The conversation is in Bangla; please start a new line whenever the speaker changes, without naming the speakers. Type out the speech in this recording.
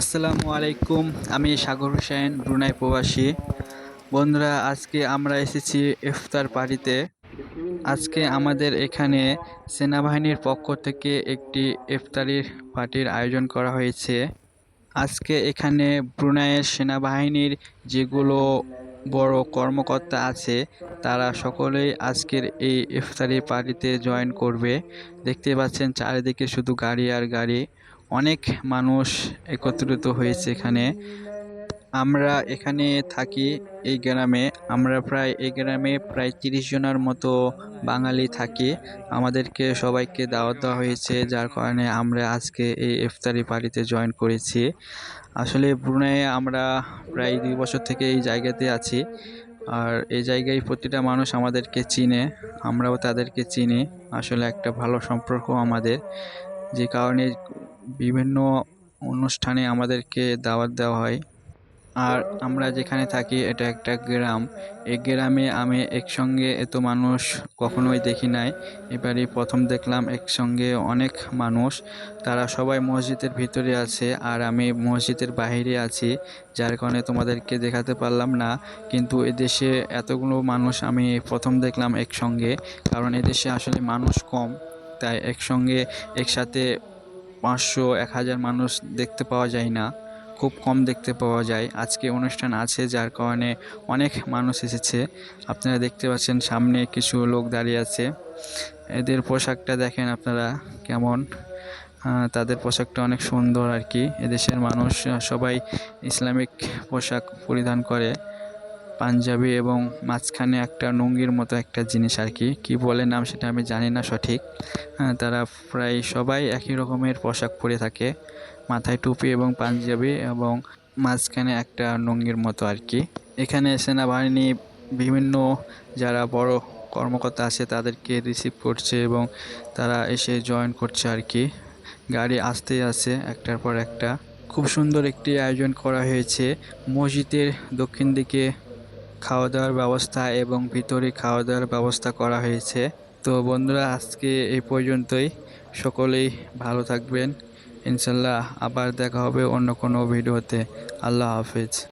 আসসালামু আলাইকুম, আমি সাগর হোসেন, ব্রুনাই প্রবাসী। বন্ধুরা, আজকে আমরা এসেছি ইফতার পার্টিতে আজকে আমাদের এখানে সেনাবাহিনীর পক্ষ থেকে একটি ইফতারির পার্টির আয়োজন করা হয়েছে। আজকে এখানে ব্রুনাইয়ের সেনাবাহিনীর যেগুলো বড় কর্মকর্তা আছে, তারা সকলেই আজকের এই ইফতারি পার্টিতে জয়েন করবে। দেখতে পাচ্ছেন, চারিদিকে শুধু গাড়ি আর গাড়ি। অনেক মানুষ একত্রিত হয়েছে এখানে। আমরা এখানে থাকি এই গ্রামে। আমরা প্রায়, এই গ্রামে প্রায় তিরিশ জনের মতো বাঙালি থাকি। আমাদেরকে সবাইকে দাওয়াত দেওয়া হয়েছে, যার কারণে আমরা আজকে এই ইফতারি পার্টিতে জয়েন করেছি। আসলে ব্রুনাইয়ে আমরা প্রায় দুই বছর থেকে এই জায়গাতে আছি। আর এই জায়গায় প্রতিটা মানুষ আমাদেরকে চিনে, আমরাও তাদেরকে চিনি। আসলে একটা ভালো সম্পর্ক আমাদের। যে কারণে বিভিন্ন অনুষ্ঠানে আমাদেরকে দাওয়াত দেওয়া হয়। আর আমরা যেখানে থাকি, এটা একটা গ্রাম। এই গ্রামে আমি একসঙ্গে এত মানুষ কখনোই দেখি নাই। এবারই প্রথম দেখলাম একসঙ্গে অনেক মানুষ। তারা সবাই মসজিদের ভিতরে আছে আর আমি মসজিদের বাইরে আছি, যার কারণে তোমাদেরকে দেখাতে পারলাম না। কিন্তু এদেশে এতগুলো মানুষ আমি প্রথম দেখলাম একসঙ্গে, কারণ এদেশে আসলে মানুষ কম। তাই একসঙ্গে একসাথে পাঁচশো, এক হাজার মানুষ দেখতে পাওয়া যায় না, খুব কম দেখতে পাওয়া যায়। আজকে অনুষ্ঠান আছে, যার কারণে অনেক মানুষ এসেছে। আপনারা দেখতে পাচ্ছেন সামনে কিছু লোক দাঁড়িয়ে আছে। এদের পোশাকটা দেখেন আপনারা কেমন। তাদের পোশাকটা অনেক সুন্দর আর কি। এদেশের মানুষ সবাই ইসলামিক পোশাক পরিধান করে। পাঞ্জাবি এবং মাঝখানে একটা লুঙ্গির মতো একটা জিনিস আর কি। কী বলে নাম সেটা আমি জানি না সঠিক। তারা প্রায় সবাই একই রকমের পোশাক পরে থাকে। মাথায় টুপি এবং পাঞ্জাবি এবং মাঝখানে একটা লুঙ্গির মতো আর কি। এখানে সেনাবাহিনী বিভিন্ন যারা বড় কর্মকর্তা আছে তাদেরকে রিসিভ করছে এবং তারা এসে জয়েন করছে আর কি। গাড়ি আসতেই আছে একটার পর একটা। খুব সুন্দর একটি আয়োজন করা হয়েছে। মসজিদের দক্ষিণ দিকে খাওয়া দাওয়ার ব্যবস্থা এবং ভিতরে খাওয়া দাওয়ার ব্যবস্থা করা হয়েছে। তো বন্ধুরা, আজকে এই পর্যন্তই। সকলেই ভালো থাকবেন। ইনশাল্লাহ আবার দেখা হবে অন্য কোনো ভিডিওতে। আল্লাহ হাফেজ।